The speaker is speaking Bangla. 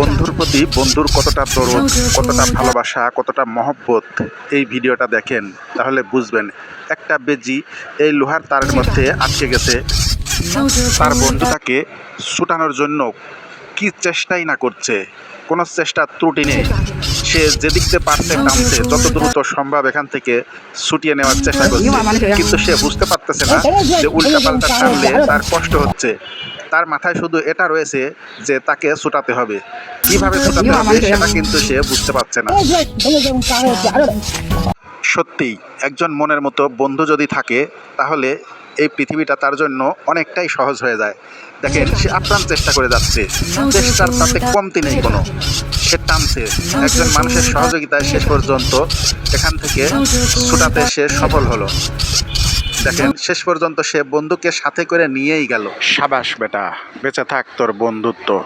বন্ধুর প্রতি বন্ধুর কতটা দরদ কতটা ভালোবাসা কতটা মহব্বত এই ভিডিওটা দেখেন তাহলে বুঝবেন। একটা বেজি এই লোহার তারের মধ্যে আটকে গেছে। তার বন্ধুটাকে ছুটানোর জন্য কি চেষ্টাই না করছে? কোনো চেষ্টা ত্রুটি নেই। সে যেদিকতে পারছে টানছে যত দ্রুত সম্ভব এখান থেকে ছুটিয়ে নেওয়ার চেষ্টা করছে। কিন্তু সে বুঝতে পারতেছে না যে উল্টা পাল্টা টানলে তার কষ্ট হচ্ছে। তার মাথায় শুধু এটা রয়েছে যে তাকে ছুটাতে হবে। কীভাবে ছুটাতে হবে সেটা কিন্তু সে বুঝতে পারছে না। সত্যিই একজন মনের মতো বন্ধু যদি থাকে, তাহলে এই পৃথিবীটা তার জন্য অনেকটাই সহজ হয়ে যায়। দেখেন, সে আপ্রাণ চেষ্টা করে যাচ্ছে। চেষ্টার তাতে কমতি নেই কোনো। সে টানছে। একজন মানুষের সহযোগিতায় শেষ পর্যন্ত এখান থেকে ছুটাতে সে সফল হলো। দেখেন, শেষ পর্যন্ত সে বন্ধুকে সাথে করে নিয়েই গেল। সাবাস বেটা, বেঁচে থাক তোর বন্ধুত্ব।